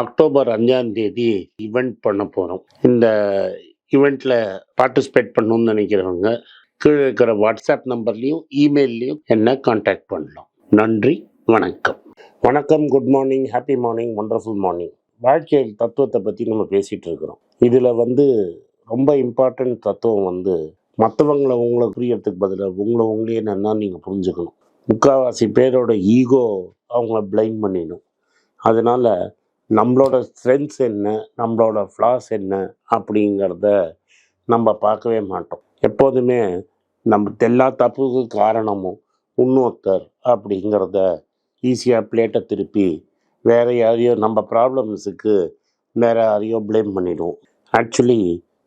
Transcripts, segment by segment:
October அஞ்சாம் தேதி event பண்ண போகிறோம் இந்த ஈவெண்ட்டில் பார்ட்டிசிபேட் பண்ணணும்னு நினைக்கிறவங்க கீழே இருக்கிற வாட்ஸ்அப் நம்பர்லேயும் இமெயில்லையும் என்ன காண்டாக்ட் பண்ணலாம். நன்றி வணக்கம். வணக்கம் good morning happy morning wonderful morning வாழ்க்கையில் தத்துவத்தை பற்றி நம்ம பேசிகிட்டு இருக்கிறோம். இதில் வந்து ரொம்ப இம்பார்ட்டன்ட் தத்துவம் வந்து மற்றவங்களை உங்களை புரியறதுக்கு பதிலாக உங்களை உங்களே என்னன்னா நீங்கள் புரிஞ்சுக்கணும். முக்கால்வாசி பேரோட ஈகோ அவங்கள பிளைம் பண்ணிடும். அதனால் நம்மளோட ஸ்ட்ரென்த்ஸ் என்ன? நம்மளோட ஃப்ளாஸ் என்ன? அப்படிங்கிறத நம்ம பார்க்கவே மாட்டோம். எப்போதுமே நம்ம எல்லா தப்புக்கு காரணமும் இன்னொருத்தர் அப்படிங்கிறத ஈஸியாக பிளேட்டை திருப்பி வேற யாரையோ நம்ம ப்ராப்ளம்ஸுக்கு வேற யாரையோ ப்ளேம் பண்ணிடுவோம். ஆக்சுவலி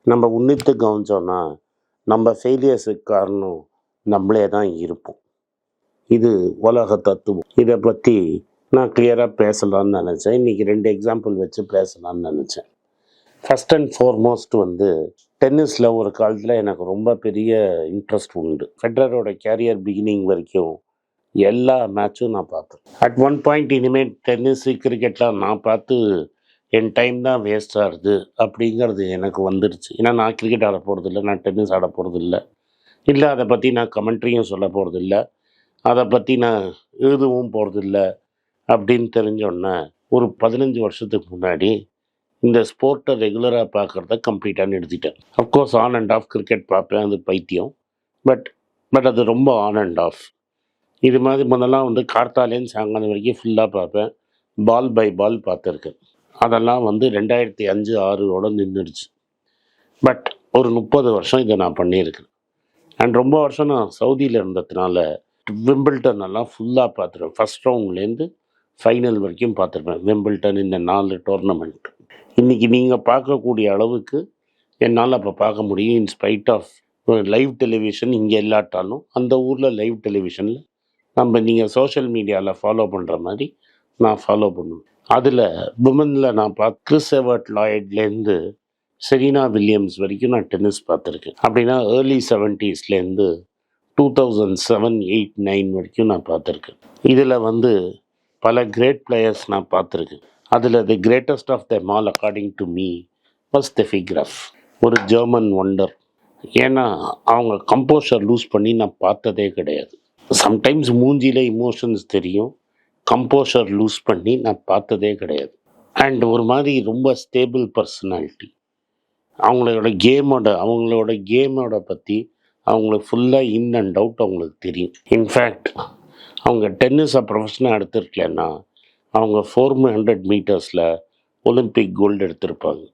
நம்ம உன்னித்து கவனிச்சோன்னா நம்ம ஃபெயிலியர்ஸுக்கு காரணம் நம்மளே தான் இருப்போம். இது உலக தத்துவம். இதை பற்றி நான் கிளியராக பேசலாம்னு நினச்சேன். இன்றைக்கி ரெண்டு எக்ஸாம்பிள் வச்சு பேசலாம்னு நினச்சேன். ஃபஸ்ட் அண்ட் ஃபார்மோஸ்ட் வந்து டென்னிஸில் ஒரு காலத்தில் எனக்கு ரொம்ப பெரிய இன்ட்ரெஸ்ட் உண்டு. ஃபெடரரோட கேரியர் பிகினிங் வரைக்கும் எல்லா மேட்சும் நான் பார்த்தேன். அட் ஒன் பாயிண்ட் இனிமேல் டென்னிஸு கிரிக்கெட்லாம் நான் பார்த்து என் டைம் தான் வேஸ்ட் ஆகுது அப்படிங்கிறது எனக்கு வந்துடுச்சு ஏன்னா நான் கிரிக்கெட் ஆட போகிறதில்ல நான் டென்னிஸ் ஆட போகிறதில்ல இல்லை அதை பற்றி நான் கமெண்ட்ரியும் சொல்ல போகிறதில்ல அதை பற்றி நான் எழுதவும் போகிறதில்ல அப்படின்னு தெரிஞ்சோடனே ஒரு பதினஞ்சு வருஷத்துக்கு முன்னாடி இந்த ஸ்போர்ட்டை ரெகுலராக பார்க்குறத கம்ப்ளீட்டாக நிறுத்திட்டேன் of course on and off cricket பார்ப்பேன் அது பைத்தியம். பட் பட் அது ரொம்ப ஆன் அண்ட் ஆஃப் இது மாதிரி முதல்லாம் வந்து கார்த்தாலேன்னு சாயங்காலம் வரைக்கும் ஃபுல்லாக பார்ப்பேன். பால் பை பால் பார்த்துருக்கேன். அதெல்லாம் வந்து ரெண்டாயிரத்தி அஞ்சு ஆறுவோட நின்றுடுச்சு. பட் ஒரு முப்பது வருஷம் இதை நான் பண்ணியிருக்கேன். அண்ட் ரொம்ப வருஷம் நான் சவுதியில் இருந்ததுனால விம்பிள்டன் எல்லாம் ஃபுல்லாக பார்த்துருவேன். ஃபஸ்ட் ரவுண்ட்லேருந்து ஃபைனல் வரைக்கும் பார்த்துருப்பேன். விம்பிள்டன் இந்த நாலு டோர்னமெண்ட் இன்றைக்கி நீங்கள் பார்க்கக்கூடிய அளவுக்கு என்னால் அப்போ பார்க்க முடியும். இன்ஸ்பைட் ஆஃப் லைவ் டெலிவிஷன் இங்கே இல்லாட்டாலும் அந்த ஊரில் லைவ் டெலிவிஷனில் நம்ம நீங்கள் சோஷியல் மீடியாவில் ஃபாலோ பண்ணுற மாதிரி நான் ஃபாலோ பண்ணுவேன். அதில் விமனில் நான் பார்த்து கிறிஸ் எவர்ட் லாய்ட்லேருந்து செரீனா வில்லியம்ஸ் வரைக்கும் நான் டென்னிஸ் பார்த்துருக்கேன். அப்படின்னா early செவன்ட்டீஸ்லேருந்து two thousand seven eight nine வரைக்கும் நான் பார்த்துருக்கேன். இதில் வந்து பல கிரேட் பிளேயர்ஸ் நான் பார்த்துருக்கேன். அதில் the greatest of them all according to me was Steffi Graf ஒரு ஜெர்மன் ஒண்டர் ஏன்னா அவங்க கம்போஷர் லூஸ் பண்ணி நான் பார்த்ததே கிடையாது. சம்டைம்ஸ் மூஞ்சியில் இமோஷன்ஸ் தெரியும். கம்போஷர் லூஸ் பண்ணி நான் பார்த்ததே கிடையாது. அண்ட் ஒரு மாதிரி ரொம்ப ஸ்டேபிள் பர்சனாலிட்டி அவங்களோட கேமோட அவங்களோட கேமோட பற்றி அவங்களுக்கு ஃபுல்லாக இன் அண்ட் அவுட் அவங்களுக்கு தெரியும். இன்ஃபேக்ட் அவங்க டென்னிஸை ப்ரொஃபஷனாக எடுத்திருக்கலன்னா அவங்க ஃபோர் ஹண்ட்ரட் மீட்டர்ஸில் ஒலிம்பிக் கோல்டு எடுத்திருப்பாங்க.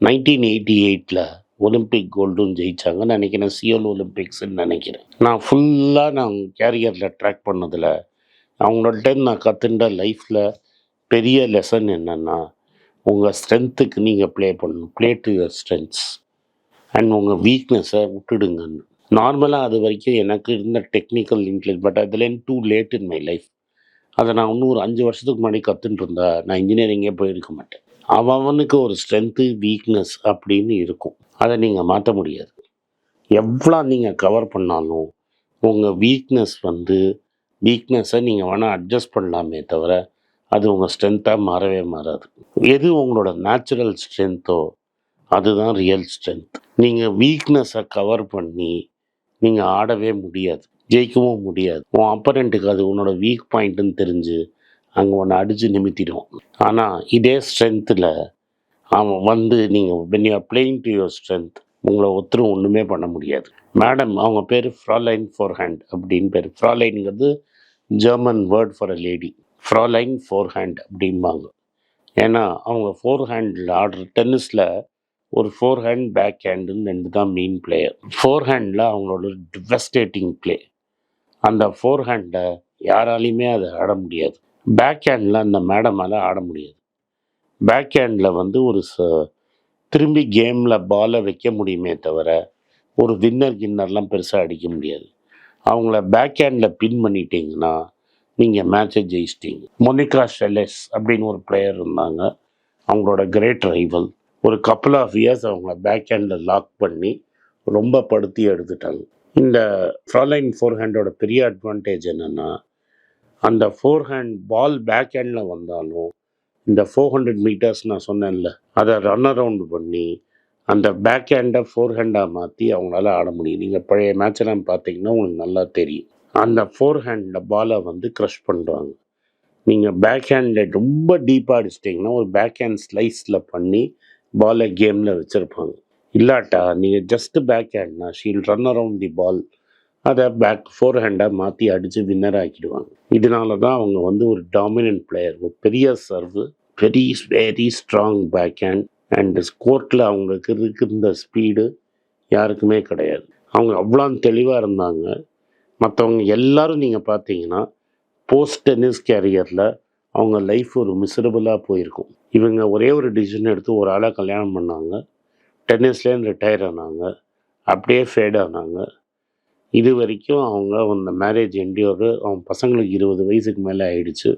நைன்டீன் எயிட்டி எயிட்டில் ஒலிம்பிக் கோல்டும் ஜெயிச்சாங்கன்னு நினைக்கிறேன் சியோல் ஒலிம்பிக்ஸ்ன்னு நினைக்கிறேன். நான் ஃபுல்லாக நான் கேரியரில் ட்ராக் பண்ணதில் அவங்கள்ட்ட நான் கற்றுண்ட லைஃப்பில் பெரிய லெசன் என்னென்னா உங்கள் ஸ்ட்ரென்த்துக்கு நீங்கள் ப்ளே பண்ணணும். Play to your strengths and உங்கள் வீக்னஸை விட்டுடுங்கன்னு. நார்மலாக அது வரைக்கும் எனக்கு இருந்த டெக்னிக்கல் இன்க்ளீஸ் பட் அதில் too late in my life அதை நான் இன்னும் ஒரு அஞ்சு வருஷத்துக்கு முன்னாடி கற்றுட்டு இருந்தா நான் இன்ஜினியரிங்கே போயிருக்க மாட்டேன். அவனுக்கு ஒரு ஸ்ட்ரென்த்து வீக்னஸ் அப்படின்னு இருக்கும். அதை நீங்கள் மாற்ற முடியாது. எவ்வளோ நீங்கள் கவர் பண்ணாலும் உங்கள் வீக்னஸ் வந்து வீக்னஸை நீங்கள் வேணால் அட்ஜஸ்ட் பண்ணலாமே தவிர அது உங்கள் ஸ்ட்ரென்த்தாக மாறவே மாறாது. எது உங்களோட நேச்சுரல் ஸ்ட்ரென்த்தோ அதுதான் ரியல் ஸ்ட்ரென்த் நீங்கள் வீக்னஸை கவர் பண்ணி நீங்கள் ஆடவே முடியாது. ஜெயிக்கவும் முடியாது. உன் அப்பரண்ட்டுக்கு அது உன்னோட வீக் பாயிண்ட்டுன்னு தெரிஞ்சு அங்கே உன்னை அடித்து நிமித்திடும். ஆனால் இதே ஸ்ட்ரென்த்தில் அவன் வந்து நீங்கள் when you playing to your strength உங்களை ஒத்துரும் ஒன்றுமே பண்ண முடியாது. மேடம் அவங்க பேர் ஃப்ராலைன் ஃபோர் ஹேண்ட் அப்படின்னு பேர். ஃப்ராலைன்ங்கிறது German word for a lady Fraulein forehand அப்படிம்பாங்க. ஏன்னா அவங்க ஃபோர் ஹேண்டில் ஆடுற டென்னிஸில் ஒரு ஃபோர் ஹேண்ட் பேக் ஹேண்டுன்னு ரெண்டு தான் மெயின் பிளேயர் ஃபோர் ஹேண்டில் அவங்களோட டிவஸ்டேட்டிங் ப்ளே அந்த ஃபோர் ஹேண்டை யாராலையுமே அதை ஆட முடியாது. பேக் ஹேண்டில் அந்த மேடமால் ஆட முடியாது. பேக் ஹேண்டில் வந்து ஒரு திரும்பி கேமில் பாலை வைக்க முடியுமே தவிர ஒரு வின்னர் கின்னர்லாம் பெருசாக அடிக்க முடியாது. அவங்கள பேக் ஹேண்டில் பின் பண்ணிட்டீங்கன்னா நீங்கள் மேட்சை ஜெயிச்சிட்டீங்க. மொனிகா ஷெலெஸ் அப்படின்னு ஒரு பிளேயர் இருந்தாங்க. அவங்களோட கிரேட் ரைவல் ஒரு கப்புள் ஆஃப் இயர்ஸ் அவங்கள பேக் ஹேண்டில் லாக் பண்ணி ரொம்ப படுத்தி எடுத்துட்டாங்க. இந்த ஃப்ராலைன் ஃபோர் ஹேண்டோட பெரிய அட்வான்டேஜ் என்னென்னா அந்த ஃபோர் ஹேண்ட் பால் பேக் ஹேண்டில் வந்தாலும் இந்த ஃபோர் ஹண்ட்ரட் மீட்டர்ஸ் நான் சொன்னேன்ல அதை ரன் அரவுண்ட் பண்ணி அந்த பேக் ஹேண்டை ஃபோர் ஹேண்டாக மாற்றி அவங்களால ஆட முடியும். நீங்கள் பழைய மேட்செல்லாம் பார்த்தீங்கன்னா உங்களுக்கு நல்லா தெரியும். அந்த ஃபோர் ஹேண்டில் பாலை வந்து க்ரஷ் பண்ணுறாங்க நீங்கள் பேக் ஹேண்டில் ரொம்ப டீப்பாக அடிச்சிட்டிங்கன்னா ஒரு பேக் ஹேண்ட் ஸ்லைஸில் பண்ணி பாலை கேமில் வச்சுருப்பாங்க. இல்லாட்டா நீங்கள் ஜஸ்ட் பேக் ஹேண்ட்னா ஷீல் ரன் அரவுண்ட் தி பால் அதை பேக் ஃபோர் ஹேண்டாக மாற்றி அடித்து வின்னர் ஆக்கிடுவாங்க. இதனால தான் அவங்க வந்து ஒரு டாமினன்ட் பிளேயர் ஒரு பெரிய serve very very strong backhand and கோர்ட்டில் அவங்களுக்கு இருக்கிற ஸ்பீடு யாருக்குமே கிடையாது. அவங்க அவ்வளோ தெளிவாக இருந்தாங்க. மற்றவங்க எல்லாரும் நீங்கள் பார்த்தீங்கன்னா போஸ்ட் டென்னிஸ் கேரியரில் அவங்க லைஃப் ஒரு மிசரபுளாக போயிருக்கும். இவங்க ஒரே ஒரு டிசிஷன் எடுத்து ஒரு ஆளாக கல்யாணம் பண்ணாங்க. டென்னிஸ்லேருந்து ரிட்டையர் ஆனாங்க. அப்படியே ஃபேட் ஆனாங்க. இது வரைக்கும் அவங்க அந்த மேரேஜ் என்டியோரு அவங்க பசங்களுக்கு இருபது வயசுக்கு மேலே ஆயிடுச்சு.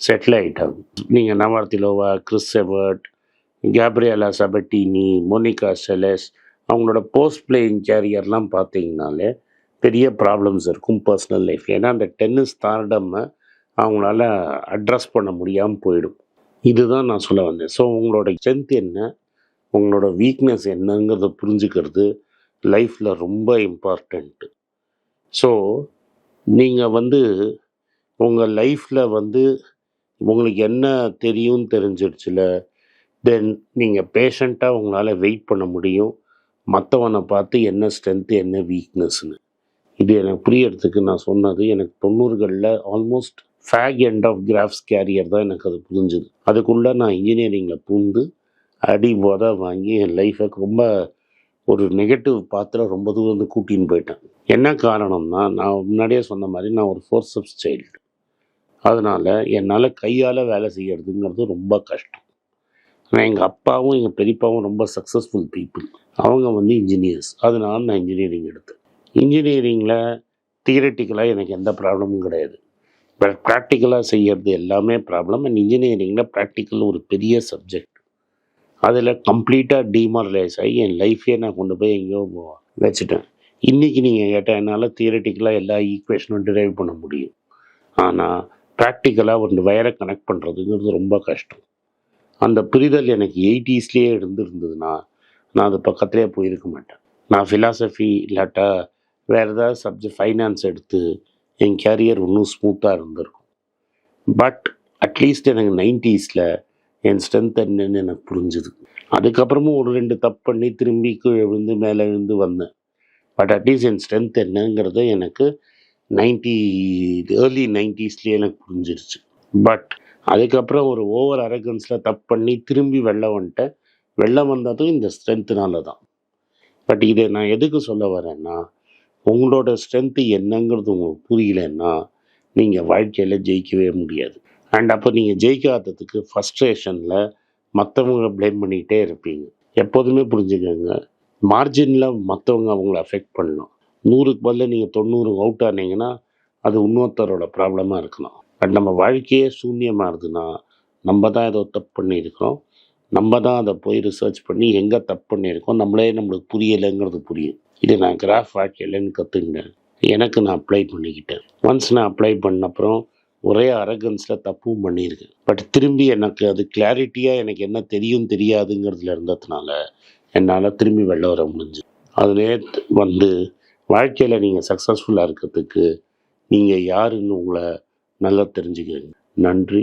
செட்டில் ஆகிட்டாங்க நீங்கள் Navratilova Chris Evert Gabriela Sabatini Monica Seles அவங்களோட போஸ்ட் பிளேயிங் கேரியர்லாம் பார்த்தீங்கனாலே பெரிய ப்ராப்ளம்ஸ் இருக்கும் பர்சனல் லைஃப் ஏன்னா அந்த டென்னிஸ் தாரடம்மை அவங்களால அட்ரஸ் பண்ண முடியாமல் போயிடும். இதுதான் நான் சொல்ல வந்தேன். ஸோ உங்களோட ஸ்ட்ரென்த் என்ன? உங்களோட வீக்னஸ் என்னங்கிறத புரிஞ்சுக்கிறது லைஃப்பில் ரொம்ப இம்பார்ட்டண்ட்டு ஸோ நீங்கள் வந்து உங்கள் லைஃப்பில் வந்து உங்களுக்கு என்ன தெரியும்னு தெரிஞ்சிடுச்சுல தென் நீங்கள் பேஷண்ட்டாக உங்களால் வெயிட் பண்ண முடியும். மற்றவனை பார்த்து என்ன ஸ்ட்ரென்த்து என்ன வீக்னஸ்னு இது எனக்கு புரியறதுக்கு நான் சொன்னது எனக்கு தொண்ணூறுகளில் almost fag end of Graf's career தான் எனக்கு அது புரிஞ்சுது. அதுக்குள்ளே நான் இன்ஜினியரிங்கில் பூந்து அடி உத வாங்கி என் லைஃபை ரொம்ப ஒரு நெகட்டிவ் பாத்திரம் ரொம்ப தூரம் வந்து கூட்டின்னு போயிட்டேன். என்ன காரணம்னா நான் முன்னாடியே சொன்ன மாதிரி நான் ஒரு ஃபோர்ஸப்ஸ் சைல்டு அதனால் என்னால் கையால் வேலை செய்யறதுங்கிறது ரொம்ப கஷ்டம். ஆனால் எங்கள் அப்பாவும் எங்கள் பெரியப்பாவும் ரொம்ப சக்ஸஸ்ஃபுல் பீப்புள் அவங்க வந்து இன்ஜினியர்ஸ் அதனால நான் இன்ஜினியரிங் எடுத்தேன். இன்ஜினியரிங்கில் தியரட்டிக்கலாக எனக்கு எந்த ப்ராப்ளமும் கிடையாது. பட் ப்ராக்டிக்கலாக செய்கிறது எல்லாமே ப்ராப்ளம் அண்ட் இன்ஜினியரிங்கில் ப்ராக்டிக்கல் ஒரு பெரிய சப்ஜெக்ட் அதில் கம்ப்ளீட்டாக டிமாரலைஸ் ஆகி என் லைஃப்பே நான் கொண்டு போய் எங்கேயோ வச்சுட்டேன். இன்றைக்கி நீங்கள் கேட்டால் என்னால் தியரட்டிக்கலாக எல்லா ஈக்குவேஷனும் டிரைவ் பண்ண முடியும். ஆனால் ப்ராக்டிக்கலாக ஒரு வயரை கனெக்ட் பண்ணுறதுங்கிறது ரொம்ப கஷ்டம். அந்த புரிதல் எனக்கு எயிட்டிஸ்லேயே இருந்திருந்ததுன்னா நான் அது பக்கத்துலேயே போயிருக்க மாட்டேன். நான் ஃபிலாசபி இல்லாட்டா வேறு ஏதாவது சப்ஜெக்ட் ஃபைனான்ஸ் எடுத்து என் கேரியர் இன்னும் ஸ்மூத்தாக இருந்திருக்கும். பட் அட்லீஸ்ட் எனக்கு நைன்டிஸில் என் ஸ்ட்ரென்த் என்னன்னு எனக்கு புரிஞ்சுது. அதுக்கப்புறமும் ஒரு ரெண்டு தப்பு பண்ணி திரும்பி கீழே விழுந்து மேலே விழுந்து வந்தேன். பட் அட்லீஸ்ட் என் ஸ்ட்ரென்த் என்னங்கிறத எனக்கு நைன்டி ஏர்லி நைன்டிஸ்லேயே எனக்கு புரிஞ்சிருச்சு. பட் அதுக்கப்புறம் ஒரு ஓவர் அரகன்ஸில் தப்பு பண்ணி திரும்பி வெள்ளம் வந்துட்டேன். வெள்ளம் வந்ததும் இந்த ஸ்ட்ரென்த்துனால தான் பட் இதை நான் எதுக்கு சொல்ல வரேன்னா உங்களோட ஸ்ட்ரென்த்து என்னங்கிறது உங்களுக்கு புரியலன்னா நீங்கள் வாழ்க்கையில் ஜெயிக்கவே முடியாது. அண்ட் அப்போ நீங்கள் ஜெயிக்காததுக்கு ஃபஸ்ட்ரேஷனில் மற்றவங்களை ப்ளேம் பண்ணிக்கிட்டே இருப்பீங்க. எப்போதுமே புரிஞ்சுக்கோங்க மார்ஜினில் மற்றவங்க அவங்கள அஃபெக்ட் பண்ணணும் நூறுக்கு பதில் நீங்கள் தொண்ணூறு அவுட் ஆனீங்கன்னா அது இன்னொருத்தரோட ப்ராப்ளமாக இருக்கலாம். பட் நம்ம வாழ்க்கையே சூன்யமாக சூன்யமாகுதுன்னா நம்ம தான் ஏதோ தப்பு பண்ணியிருக்கிறோம். நம்ம தான் அதை போய் ரிசர்ச் பண்ணி எங்கே தப்பு பண்ணியிருக்கோம் நம்மளே நம்மளுக்கு புரியலைங்கிறது புரியும். இது நான் கிராஃப் வாழ்க்கையிலன்னு கற்றுக்கிட்டேன் எனக்கு நான் அப்ளை பண்ணிக்கிட்டேன். ஒன்ஸ் நான் அப்ளை பண்ண அப்புறம் ஒரே அரகன்ஸில் தப்பும் பண்ணியிருக்கேன். பட் திரும்பி எனக்கு அது கிளாரிட்டியாக எனக்கு என்ன தெரியும் தெரியாதுங்கிறதுல இருந்ததுனால என்னால் திரும்பி வெளில வர முடிஞ்சு அதிலே வந்து வாழ்க்கையில் நீங்கள் சக்ஸஸ்ஃபுல்லாக இருக்கிறதுக்கு நீங்கள் யாருன்னு உங்களை நல்லா தெரிஞ்சுக்கிறீங்க. நன்றி.